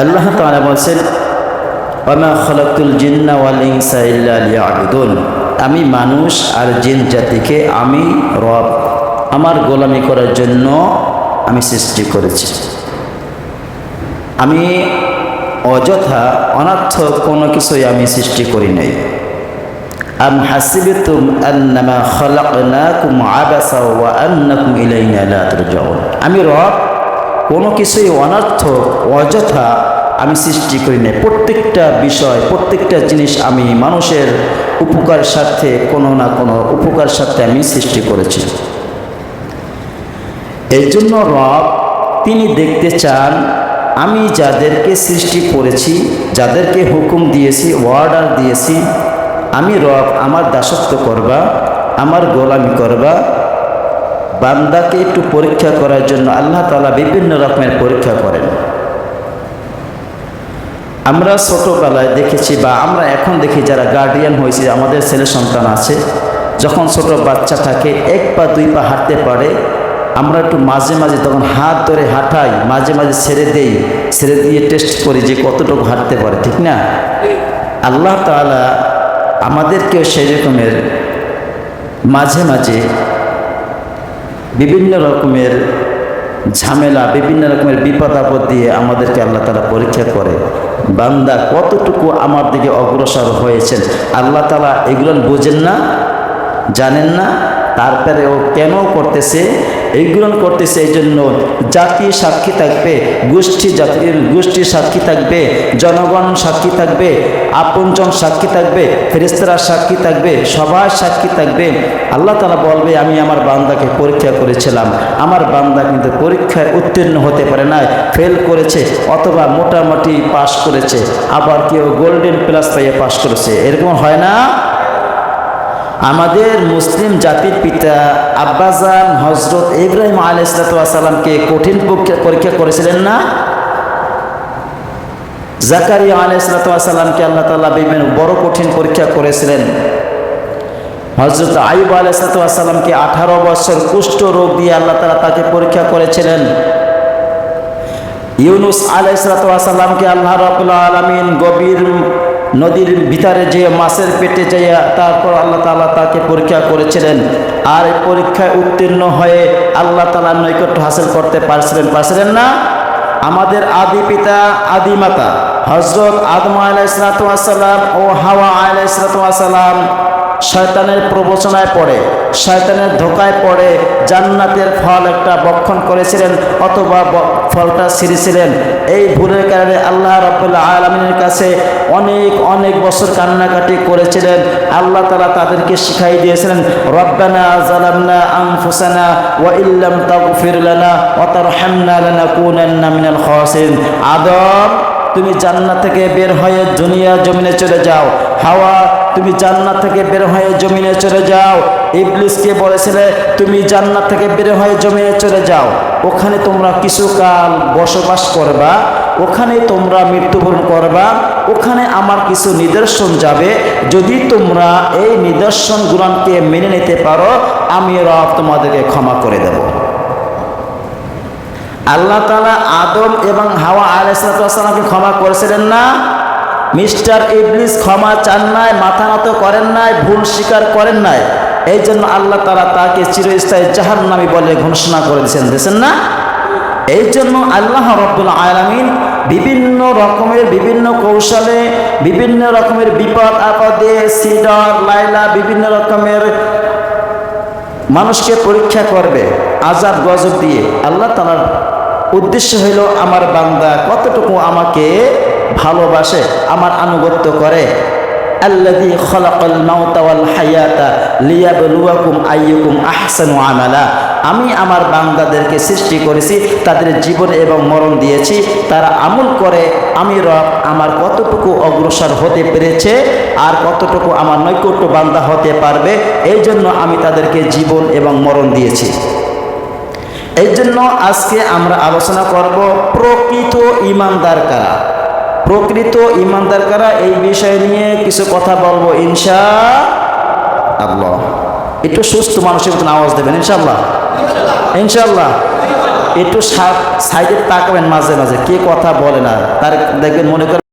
আল্লাহ তাআলা বলছেন, ওমা খলাকুল আমি মানুষ আর জিন জাতিকে আমি রব, আমার গোলামি করার জন্য আমি সৃষ্টি করেছি। আমি অযথা অনর্থক কোনো কিছুই আমি সৃষ্টি করি নাই। আম হাসিবতুম আন্নামা খলাকনাকুম আবাসা ওয়া আন্নাকুম ইলাইনা লা আমি রব কোনো কিছুই অনর্থক অযথা আমি সৃষ্টি করি নাই। প্রত্যেকটা বিষয়, প্রত্যেকটা জিনিস আমি মানুষের উপকার স্বার্থে কোনো না কোনো উপকার স্বার্থে আমি সৃষ্টি করেছি। এই জন্য রব, তিনি দেখতে চান, আমি যাদেরকে সৃষ্টি করেছি, যাদেরকে হুকুম দিয়েছি অর্ডার দিয়েছি, আমি রব আমার দাসত্ব করবা, আমার গোলামি করবা বান্দাকে একটু পরীক্ষা করার জন্য আল্লাহ তালা বিভিন্ন রকমের পরীক্ষা করেন। আমরা ছোটোবেলায় দেখেছি বা আমরা এখন দেখি যারা গার্ডিয়ান হয়েছি, আমাদের ছেলে সন্তান আছে, যখন ছোট বাচ্চা থাকে, এক পা, দুই পা হাঁটতে পারে, আমরা একটু মাঝে মাঝে তখন হাত ধরে হাঁটাই, মাঝে মাঝে ছেড়ে দেই, ছেড়ে দিয়ে টেস্ট করি যে কতটুকু হাঁটতে পারে, ঠিক না? আল্লাহ তালা আমাদেরকেও সেই রকমের মাঝে মাঝে বিভিন্ন রকমের ঝামেলা, বিভিন্ন রকমের বিপদ আপদ দিয়ে আমাদেরকে আল্লাহ তালা পরীক্ষা করে। বান্দা কতটুকু আমার দিকে অগ্রসর হয়েছেন, আল্লাহ তালা এগুলো বোঝেন না, জানেন না তারপরে ও কেন করতেছে এইগুলো করতেছে এই জন্য জাতি সাক্ষী থাকবে, গোষ্ঠী জাতির গোষ্ঠী সাক্ষী থাকবে, জনগণ সাক্ষী থাকবে, আপনজন সাক্ষী থাকবে ফেরেস্তারা সাক্ষী থাকবে, সবাই সাক্ষী থাকবে। আল্লাহ তালা বলবে, আমি আমার বান্দাকে পরীক্ষা করেছিলাম। আমার বান্দা কিন্তু পরীক্ষায় উত্তীর্ণ হতে পারে না ফেল করেছে অথবা মোটামুটি পাশ করেছে। আবার কেউ গোল্ডেন প্লাস পাইয়ে পাশ করেছে। এরকম হয় না? আমাদের মুসলিম জাতির পিতা আব্বাজান হজরত ইব্রাহিম আল কঠিন পরীক্ষা করেছিলেন না? জাকারিয়া আল আল্লাহ তালা বিভিন্ন বড় কঠিন পরীক্ষা করেছিলেন। হজরত আইব আল আঠারো বছর কুষ্ঠ রোগ দিয়ে আল্লাহ তালা তাকে পরীক্ষা করেছিলেন। ইউনুস আল আল্লাহ রবুল্লা আলমিন গভীর নদীর ভিতরে যে মাছের পেটে যাইয়া তারপর আল্লাহ তালা তাকে পরীক্ষা করেছিলেন। আর পরীক্ষায় উত্তীর্ণ হয়ে আল্লাহ তালার নৈকট্য হাসিল করতে পারছিলেন পারছিলেন না? আমাদের আদি পিতা, আদি মাতা হজরত আদম আলাইসালাম ও হাওয়া আলাইসালাম শয়তানের প্রবচনায় পড়ে, শয়তানের ধোকায় পড়ে জান্নাতের ফল একটা বক্ষণ করেছিলেন অথবা ফলটা ছিঁড়েছিলেন। এই ভুলের কারণে আল্লাহ রবাহ আলমিনের কাছে অনেক অনেক বছর কান্নাকাটি করেছিলেন। আল্লাহ তালা তাদেরকে শিখাই দিয়েছিলেন, রব্বানা জালামনা আনফুসানা ওয়া ইল্লাম তাগফির লানা ওয়া তারহামনা লানাকুনান্না মিনাল খাসিরিন। আদম, তুমি জান্নাত থেকে বের হয়ে দুনিয়া জমিনে চলে যাও। হাওয়া তুমি জান্নাত থেকে বের হয়ে জমিনে চলে যাও। ইবলিসকে বলেছিলে, তুমি জান্নাত থেকে বের হয়ে জমিনে চলে যাও। ওখানে তোমরা কিছুকাল বসবাস করবা, ওখানে তোমরা মৃত্যুবরণ করবা, ওখানে আমার কিছু নিদর্শন যাবে। যদি তোমরা এই নিদর্শনগুলোকে মেনে নিতে পারো, আমি রব তোমাদেরকে ক্ষমা করে দেব। আল্লাহ তালা আদম এবং হাওয়া আলাইসালামকে ক্ষমা করেছিলেন না? মিস্টার ইবলিস ক্ষমা চান নাই, মাথা নত করেন নাই, ভুল স্বীকার করেন নাই। এই জন্য আল্লাহ তারা তাকে চিরস্থায়ী জাহান নামি বলে ঘোষণা করে দিয়েছেন দিয়েছেন না? এই জন্য আল্লাহ রব্বুল আলমিন বিভিন্ন রকমের বিভিন্ন কৌশলে, বিভিন্ন রকমের বিপদ, আপদে, সিডর লাইলা বিভিন্ন রকমের মানুষকে পরীক্ষা করবে, আজাব, গজব দিয়ে। আল্লাহ তালার উদ্দেশ্য হইল, আমার বান্দা কতটুকু আমাকে ভালোবাসে, আমার আনুগত্য করে। আইয়ুকুম আমি আমার বান্দাদেরকে সৃষ্টি করেছি, তাদের জীবন এবং মরণ দিয়েছি। তারা আমল করে, আমি রব আমার কতটুকু অগ্রসর হতে পেরেছে আর কতটুকু আমার নৈকট্য বান্দা হতে পারবে, এই জন্য আমি তাদেরকে জীবন এবং মরণ দিয়েছি। এই জন্য আজকে আমরা আলোচনা করব, প্রকৃত ইমানদার কারা? প্রকৃত ইমানদার কারা? এই বিষয় নিয়ে কিছু কথা বলব ইনশা আল্লাহ একটু সুস্থ মানুষের মতন আওয়াজ দেবেন ইনশাল্লাহ ইনশাল্লাহ একটু সাইডে তাকাবেন মাঝে মাঝে, কে কথা বলে না? তার দেখবেন মনে করেন